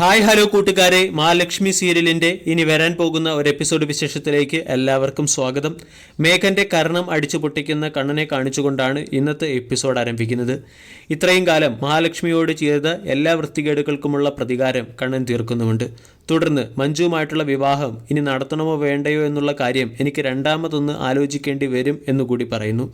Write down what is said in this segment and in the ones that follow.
Hi hello കൂട്ടുകാരെ. മഹാലക്ഷ്മി സീരിയലിന്റെ ഇനി വരാൻ പോകുന്ന ഒരു എപ്പിസോഡ് വിശേഷത്തിലേക്ക് എല്ലാവർക്കും സ്വാഗതം. മേഘന്റെ കർണം അടിച്ചു പൊട്ടിക്കുന്ന കണ്ണനെ കാണിച്ചുകൊണ്ടാണ് ഇന്നത്തെ എപ്പിസോഡ് ആരംഭിക്കുന്നത്. ഇത്രയും കാലം മഹാലക്ഷ്മിയോട് ചെയ്ത എല്ലാ വൃത്തികേടുകൾക്കുമുള്ള പ്രതികാരം കണ്ണൻ തീർക്കുന്നുമുണ്ട്. തുടർന്ന് മഞ്ജുവുമായിട്ടുള്ള വിവാഹം ഇനി നടത്തണമോ വേണ്ടയോ എന്നുള്ള കാര്യം എനിക്ക് രണ്ടാമതൊന്ന് ആലോചിക്കേണ്ടി വരും എന്നുകൂടി പറയുന്നു.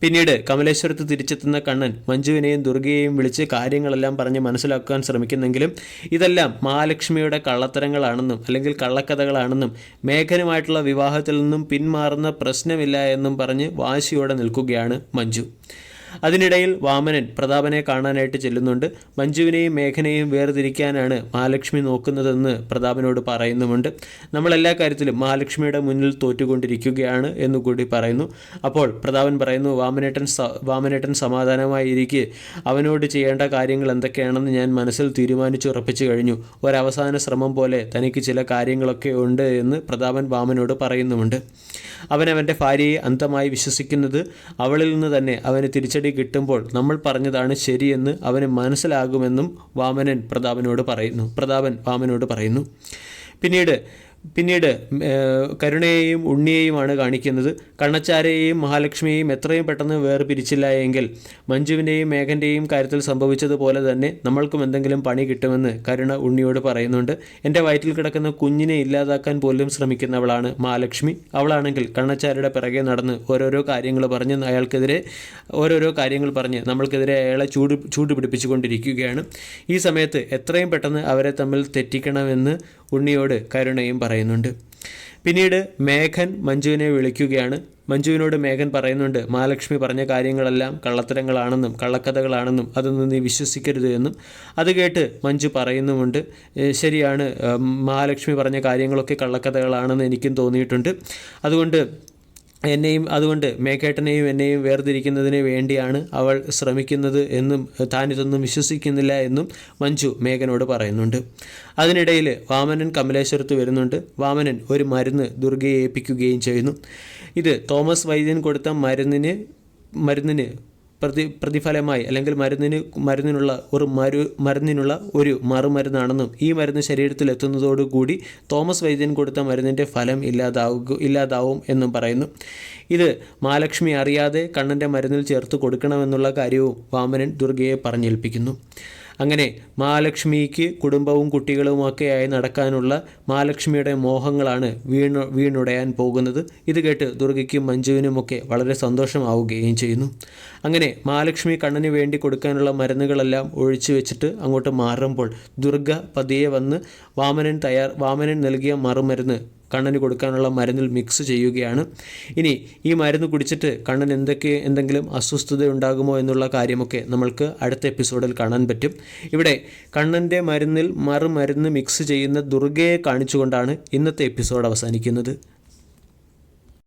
പിന്നീട് കമലേശ്വരത്ത് തിരിച്ചെത്തുന്ന കണ്ണൻ മഞ്ജുവിനെയും ദുർഗയെയും വിളിച്ച് കാര്യങ്ങളെല്ലാം പറഞ്ഞ് മനസ്സിലാക്കാൻ ശ്രമിക്കുന്നെങ്കിലും ഇതെല്ലാം മഹാലക്ഷ്മിയുടെ കള്ളത്തരങ്ങളാണെന്നും അല്ലെങ്കിൽ കള്ളക്കഥകളാണെന്നും മേഘനുമായിട്ടുള്ള വിവാഹത്തിൽ നിന്നും പിന്മാറുന്ന പ്രശ്നമില്ല എന്നും പറഞ്ഞ് വാശിയോടെ നിൽക്കുകയാണ് മഞ്ജു. അതിനിടയിൽ വാമനൻ പ്രതാപനെ കാണാനായിട്ട് ചെല്ലുന്നുണ്ട്. മഞ്ജുവിനെയും മേഘനയും വേർതിരിക്കാനാണ് മഹാലക്ഷ്മി നോക്കുന്നതെന്ന് പ്രതാപനോട് പറയുന്നുമുണ്ട്. നമ്മൾ എല്ലാ കാര്യത്തിലും മഹാലക്ഷ്മിയുടെ മുന്നിൽ തോറ്റുകൊണ്ടിരിക്കുകയാണ് എന്നുകൂടി പറയുന്നു. അപ്പോൾ പ്രതാപൻ പറയുന്നു വാമനേട്ടൻ വാമനേട്ടൻ സമാധാനമായി ഇരിക്കെ അവനോട് ചെയ്യേണ്ട കാര്യങ്ങൾ എന്തൊക്കെയാണെന്ന് ഞാൻ മനസ്സിൽ തീരുമാനിച്ചു ഉറപ്പിച്ചു കഴിഞ്ഞു. ഒരവസാന ശ്രമം പോലെ തനിക്ക് ചില കാര്യങ്ങളൊക്കെ ഉണ്ട് എന്ന് പ്രതാപൻ വാമനോട് പറയുന്നുമുണ്ട്. അവൻ അവന്റെ ഭാര്യയെ അന്തമായി വിശ്വസിക്കുന്നത് അവളിൽ നിന്ന് തന്നെ അവന് തിരിച്ചടി കിട്ടുമ്പോൾ നമ്മൾ പറഞ്ഞതാണ് ശരിയെന്ന് അവന് മനസ്സിലാകുമെന്നും വാമനൻ പ്രതാപനോട് പറയുന്നു. പ്രതാപൻ വാമനോട് പറയുന്നു. പിന്നീട് പിന്നീട് കരുണയെയും ഉണ്ണിയെയുമാണ് കാണിക്കുന്നത്. കണ്ണച്ചാരെയും മഹാലക്ഷ്മിയെയും എത്രയും പെട്ടെന്ന് വേർപിരിച്ചില്ല എങ്കിൽ മഞ്ജുവിന്റെയും മേഘന്റെയും കാര്യത്തിൽ സംഭവിച്ചതുപോലെ തന്നെ നമ്മൾക്കും എന്തെങ്കിലും പണി കിട്ടുമെന്ന് കരുണ ഉണ്ണിയോട് പറയുന്നുണ്ട്. എന്റെ വയറ്റിൽ കിടക്കുന്ന കുഞ്ഞിനെ ഇല്ലാതാക്കാൻ പോലും ശ്രമിക്കുന്നവളാണ് മഹാലക്ഷ്മി. അവളാണെങ്കിൽ കണ്ണച്ചാരുടെ പിറകെ നടന്ന് ഓരോരോ കാര്യങ്ങൾ പറഞ്ഞ് അയാൾക്കെതിരെ ഓരോരോ കാര്യങ്ങൾ പറഞ്ഞ് നമ്മൾക്കെതിരെ അയാളെ ചൂട് ചൂട് പിടിപ്പിച്ചുകൊണ്ടിരിക്കുകയാണ് ഈ സമയത്ത് എത്രയും പെട്ടെന്ന് അവരെ തമ്മിൽ തെറ്റിക്കണമെന്ന് ഉണ്ണിയോട് കരുണയും പറയുന്നുണ്ട്. പിന്നീട് മേഘൻ മഞ്ജുവിനെ വിളിക്കുകയാണ്. മഞ്ജുവിനോട് മേഘൻ പറയുന്നുണ്ട് മഹാലക്ഷ്മി പറഞ്ഞ കാര്യങ്ങളെല്ലാം കള്ളത്തരങ്ങളാണെന്നും കള്ളക്കഥകളാണെന്നും അതൊന്നും നീ വിശ്വസിക്കരുത് എന്നും. അത് കേട്ട് മഞ്ജു പറയുന്നുമുണ്ട് ശരിയാണ് മഹാലക്ഷ്മി പറഞ്ഞ കാര്യങ്ങളൊക്കെ കള്ളക്കഥകളാണെന്ന് എനിക്കും തോന്നിയിട്ടുണ്ട്. അതുകൊണ്ട് എന്നെയും അതുകൊണ്ട് മേക്കേട്ടനെയും എന്നെയും വേർതിരിക്കുന്നതിന് വേണ്ടിയാണ് അവൾ ശ്രമിക്കുന്നത് എന്നും താനിതൊന്നും വിശ്വസിക്കുന്നില്ല എന്നും മഞ്ജു മേഘനോട് പറയുന്നുണ്ട്. അതിനിടയിൽ വാമനൻ കമലേശ്വരത്ത് വരുന്നുണ്ട്. വാമനൻ ഒരു മരുന്ന് ദുർഗയെ ഏൽപ്പിക്കുകയും ചെയ്യുന്നു. ഇത് തോമസ് വൈദ്യൻ കൊടുത്ത മരുന്നിന് മരുന്നിന് പ്രതി പ്രതിഫലമായി അല്ലെങ്കിൽ മരുന്നിന് മരുന്നിനുള്ള ഒരു മരു മരുന്നിനുള്ള ഒരു മറുമരുന്നാണെന്നും ഈ മരുന്ന് ശരീരത്തിൽ എത്തുന്നതോടുകൂടി തോമസ് വൈദ്യൻ കൊടുത്ത മരുന്നിന്റെ ഫലം ഇല്ലാതാവുക ഇല്ലാതാവും എന്നും പറയുന്നു. ഇത് മഹാലക്ഷ്മി അറിയാതെ കണ്ണന്റെ മരുന്നിൽ ചേർത്ത് കൊടുക്കണമെന്നുള്ള കാര്യവും വാമനൻ ദുർഗയെ പറഞ്ഞേൽപ്പിക്കുന്നു. അങ്ങനെ മഹാലക്ഷ്മിക്ക് കുടുംബവും കുട്ടികളുമൊക്കെയായി നടക്കാനുള്ള മഹാലക്ഷ്മിയുടെ മോഹങ്ങളാണ് വീണു വീണുടയാൻ പോകുന്നത്. ഇത് കേട്ട് ദുർഗയ്ക്കും മഞ്ജുവിനുമൊക്കെ വളരെ സന്തോഷമാവുകയും ചെയ്യുന്നു. അങ്ങനെ മഹാലക്ഷ്മി കണ്ണന് വേണ്ടി കൊടുക്കാനുള്ള മരുന്നുകളെല്ലാം ഒഴിച്ചു വെച്ചിട്ട് അങ്ങോട്ട് മാറുമ്പോൾ ദുർഗ പതിയെ വന്ന് വാമനൻ തയ്യാർ വാമനൻ നൽകിയ മറുമരുന്ന് കണ്ണന് കൊടുക്കാനുള്ള മരുന്നിൽ മിക്സ് ചെയ്യുകയാണ്. ഇനി ഈ മരുന്ന് കുടിച്ചിട്ട് കണ്ണൻ എന്തൊക്കെ എന്തെങ്കിലും അസ്വസ്ഥത ഉണ്ടാകുമോ എന്നുള്ള കാര്യമൊക്കെ നമ്മൾക്ക് അടുത്ത എപ്പിസോഡിൽ കാണാൻ പറ്റും. ഇവിടെ കണ്ണന്റെ മരുന്നിൽ മറുമരുന്ന് മിക്സ് ചെയ്യുന്ന ദുർഗയെ കാണിച്ചുകൊണ്ടാണ് ഇന്നത്തെ എപ്പിസോഡ് അവസാനിക്കുന്നത്.